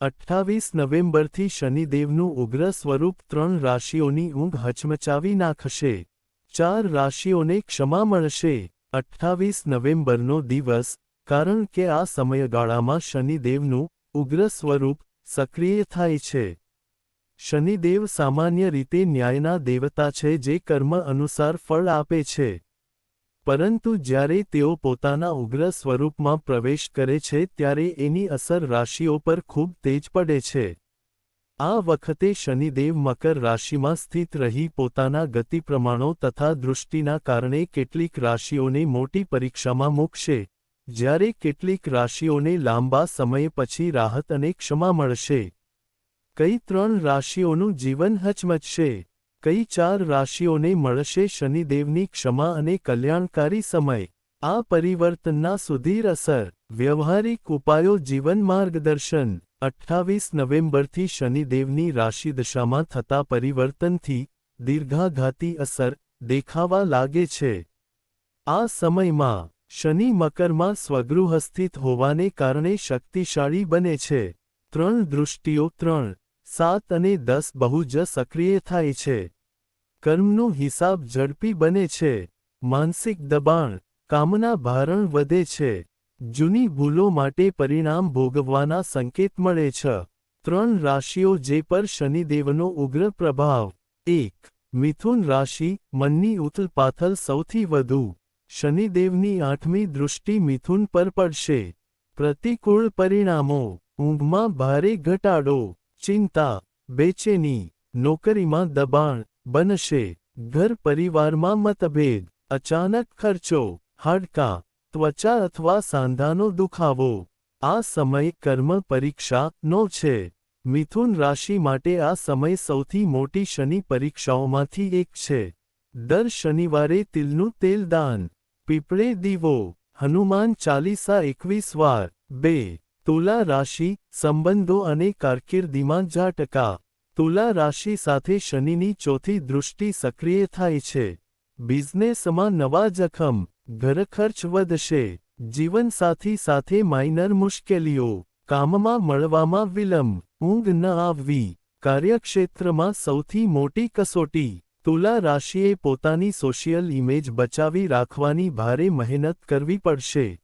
અઠ્ઠાવીસ નવેમ્બરથી શનિદેવનું ઉગ્ર સ્વરૂપ ત્રણ રાશિઓની ઊંઘ હચમચાવી નાખશે. ચાર રાશિઓને ક્ષમા મળશે. અઠ્ઠાવીસ નવેમ્બરનો દિવસ, કારણ કે આ સમયગાળામાં શનિદેવનું ઉગ્ર સ્વરૂપ સક્રિય થાય છે. શનિદેવ સામાન્ય રીતે ન્યાયના દેવતા છે જે કર્મ અનુસાર ફળ આપે છે. પરંતુ જ્યારે તેઓ પોતાના ઉગ્ર સ્વરૂપમાં પ્રવેશ કરે છે ત્યારે એની અસર રાશિઓ પર ખૂબ તેજ પડે છે. આ વખતે શનિદેવ મકર રાશિમાં સ્થિત રહી પોતાના ગતિ પ્રમાણો તથા દૃષ્ટિના કારણે કેટલીક રાશિઓને મોટી પરીક્ષામાં મૂકશે. જ્યારે કેટલીક રાશિઓને લાંબા સમય પછી રાહત અને ક્ષમા મળશે. કઈ ત્રણ રાશિઓનું જીવન હચમચશે? કઈ ચાર રાશિઓને મળશે શનિદેવની ક્ષમા અને કલ્યાણકારી સમય? આ પરિવર્તનના સુધીર અસર. વ્યવહારિક ઉપાયો જીવન માર્ગદર્શન. અઠ્ઠાવીસ નવેમ્બરથી શનિદેવની રાશિદશામાં થતા પરિવર્તનથી દીર્ઘાઘાતી અસર દેખાવા લાગે છે. આ સમયમાં શનિ મકરમાં સ્વગૃહસ્થિત હોવાને કારણે શક્તિશાળી બને છે. ત્રણ દૃષ્ટિઓ ત્રણ સાત અને દસ બહુ જ સક્રિય થાય છે. કર્મનો હિસાબ ઝડપી બને છે. માનસિક દબાણ, કામના ભારણ વધે છે. જૂની ભૂલો માટે પરિણામ ભોગવવાના સંકેત મળે છે. ત્રણ રાશિઓ જે પર શનિદેવનો ઉગ્ર પ્રભાવ. એક, મિથુન રાશિ, મનની ઉથલપાથલ સૌથી વધુ. શનિદેવની આઠમી દૃષ્ટિ મિથુન પર પડશે. પ્રતિકૂળ પરિણામો, ઊંઘમાં ભારે ઘટાડો. ચિંતા, બેચેની, નોકરીમાં દબાણ, બનશે, ઘર પરિવારમાં મતભેદ, અચાનક ખર્ચો, હાડકાં, ત્વચા અથવા સાંધાનો દુખાવો. આ સમય કર્મ પરીક્ષા નો છે. મિથુન રાશિ માટે આ સમય સૌથી મોટી શનિ પરીક્ષાઓમાંથી એક છે. દર શનિવારે તિલનું તેલ દાન પીપળે દીવો. હનુમાન ચાલીસા એકવીસ વાર. બે. તુલા રાશિ, સંબંધો અને કારકિર્દીમાં ઝાટકા તુલા રાશિ સાથે શનિની ચોથી દૃષ્ટિ સક્રિય થાય છે. બિઝનેસમાં નવા જખમ ઘરખર્ચ વધશે. જીવનસાથી સાથે માઇનર મુશ્કેલીઓ, કામમાં મળવામાં વિલંબ, ઊંઘ ન આવવી. કાર્યક્ષેત્રમાં સૌથી મોટી કસોટી. તુલા રાશિએ પોતાની સોશિયલ ઇમેજ બચાવી રાખવાની ભારે મહેનત કરવી પડશે.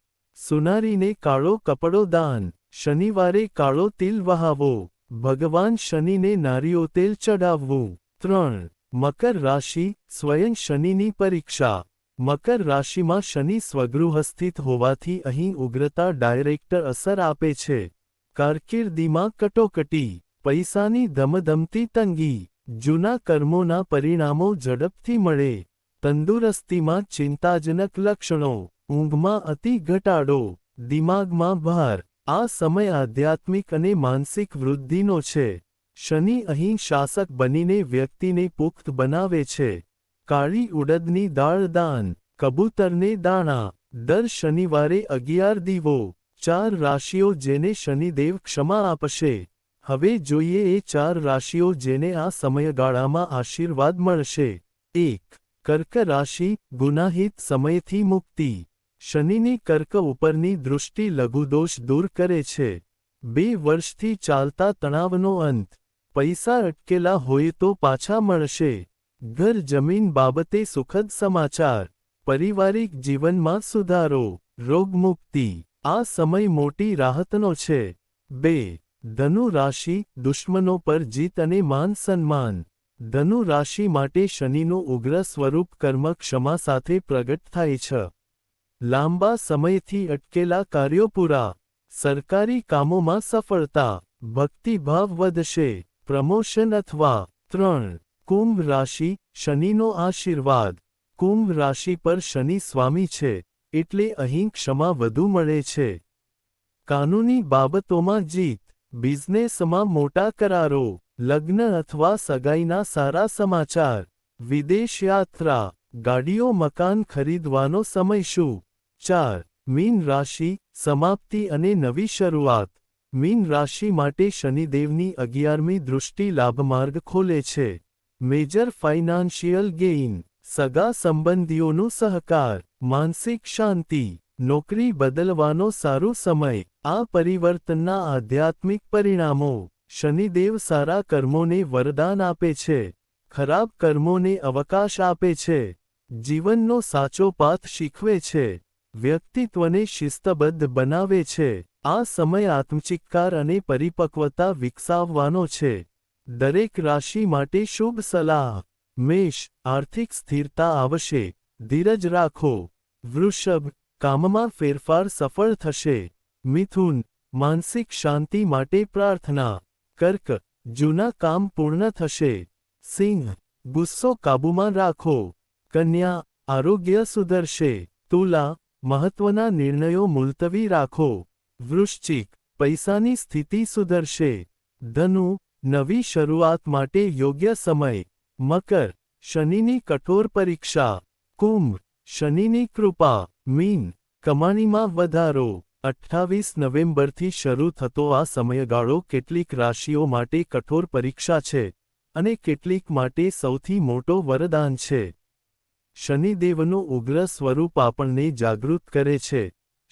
સુનારીને કાળો કપડો દાન. શનિવારે કાળો તિલ વહાવો. ભગવાન શનિને નારીઓ તેલ ચડાવવું. ત્રણ. મકર રાશિ, સ્વયં શનિની પરીક્ષા. મકર રાશિમાં શનિ સ્વગૃહસ્થિત હોવાથી અહીં ઉગ્રતા ડાયરેક્ટર અસર આપે છે. કારકિર્દીમાં કટોકટી, પૈસાની ધમધમતી તંગી, જૂના કર્મોના પરિણામો ઝડપથી મળે. તંદુરસ્તીમાં ચિંતાજનક લક્ષણો, ઊંઘમાં અતિ ઘટાડો, દિમાગમાં ભાર આ સમય આધ્યાત્મિક અને માનસિક વૃદ્ધિનો છે. શનિ અહીં શાસક બનીને વ્યક્તિને પુખ્ત બનાવે છે. કાળી ઉડદની દાળ દાન, કબૂતરને દાણા, દર શનિવારે અગિયાર દીવો, ચાર રાશિઓ જેને શનિદેવ ક્ષમા આપશે. હવે જોઈએ એ ચાર રાશિઓ જેને આ સમયગાળામાં આશીર્વાદ મળશે. એક, કર્ક રાશિ, ગુનાહિત સમયથી મુક્તિ. શનિની કર્ક ઉપરની દૃષ્ટિ લઘુદોષ દૂર કરે છે. બે વર્ષથી ચાલતા તણાવનો અંત. પૈસા અટકેલા હોય તો પાછા મળશે. ઘર જમીન બાબતે સુખદ સમાચાર. પારિવારિક જીવનમાં સુધારો. રોગમુક્તિ આ સમય મોટી રાહતનો છે. બે. ધનુ રાશિ દુશ્મનો પર જીત અને માન સન્માન. ધનુ રાશિ માટે શનિનું ઉગ્ર સ્વરૂપ કર્મ ક્ષમા સાથે પ્રગટ થાય છે. લાંબા સમયથી અટકેલા કાર્યો પૂરા. સરકારી કામોમાં સફળતા. ભક્તિભાવ વધશે. પ્રમોશન અથવા. ત્રણ. કુંભ રાશિ, શનિનો આશીર્વાદ. કુંભ રાશિ પર શનિ સ્વામી છે, એટલે અહીં ક્ષમા વધુ મળે છે. કાનૂની બાબતોમાં જીત. બિઝનેસમાં મોટા કરારો. લગ્ન અથવા સગાઈના સારા સમાચાર. વિદેશ યાત્રા. ગાડીઓ, મકાન ખરીદવાનો સમય શું? ચાર, મીન રાશિ, સમાપ્તિ અને નવી શરૂઆત. મીન રાશિ માટે શનિદેવની અગિયારમી દૃષ્ટિ લાભમાર્ગ ખોલે છે. મેજર ફાઇનાન્શિયલ ગેઇન, સગા સંબંધીઓનો સહકાર, માનસિક શાંતિ, નોકરી બદલવાનો સારો સમય, આ પરિવર્તનના આધ્યાત્મિક પરિણામો. શનિદેવ સારા કર્મોને વરદાન આપે છે, ખરાબ કર્મોને અવકાશ આપે છે, જીવનનો સાચો પાથ શીખવે છે. વ્યક્તિત્વને શિસ્તબદ્ધ બનાવે છે. આ સમય આત્મચિક્કાર અને પરિપક્વતા વિકસાવવાનો છે. દરેક રાશિ માટે શુભ સલાહ. મેષ, આર્થિક સ્થિરતા આવશે. ધીરજ રાખો. વૃષભ, કામમાં ફેરફાર સફળ થશે. મિથુન, માનસિક શાંતિ માટે પ્રાર્થના. કર્ક, જૂના કામ પૂર્ણ થશે. સિંહ, ગુસ્સો કાબૂમાં રાખો. કન્યા, આરોગ્ય સુધરશે. તુલા મહત્વના નિર્ણયો મુલતવી રાખો. વૃશ્ચિક, પૈસાની સ્થિતિ સુધરશે. ધનુ, નવી શરૂઆત માટે યોગ્ય સમય. મકર, શનિની કઠોર પરીક્ષા. કુંભ, શનિની કૃપા. મીન, કમાણીમાં વધારો. અઠ્ઠાવીસ નવેમ્બરથી શરૂ થતો આ સમયગાળો કેટલીક રાશિઓ માટે કઠોર પરીક્ષા છે અને કેટલીક માટે સૌથી મોટો વરદાન છે. શનિદેવનું ઉગ્ર સ્વરૂપ આપણને જાગૃત કરે છે.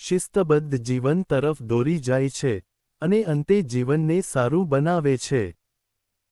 શિસ્તબદ્ધ જીવન તરફ દોરી જાય છે અને અંતે જીવનને સારું બનાવે છે.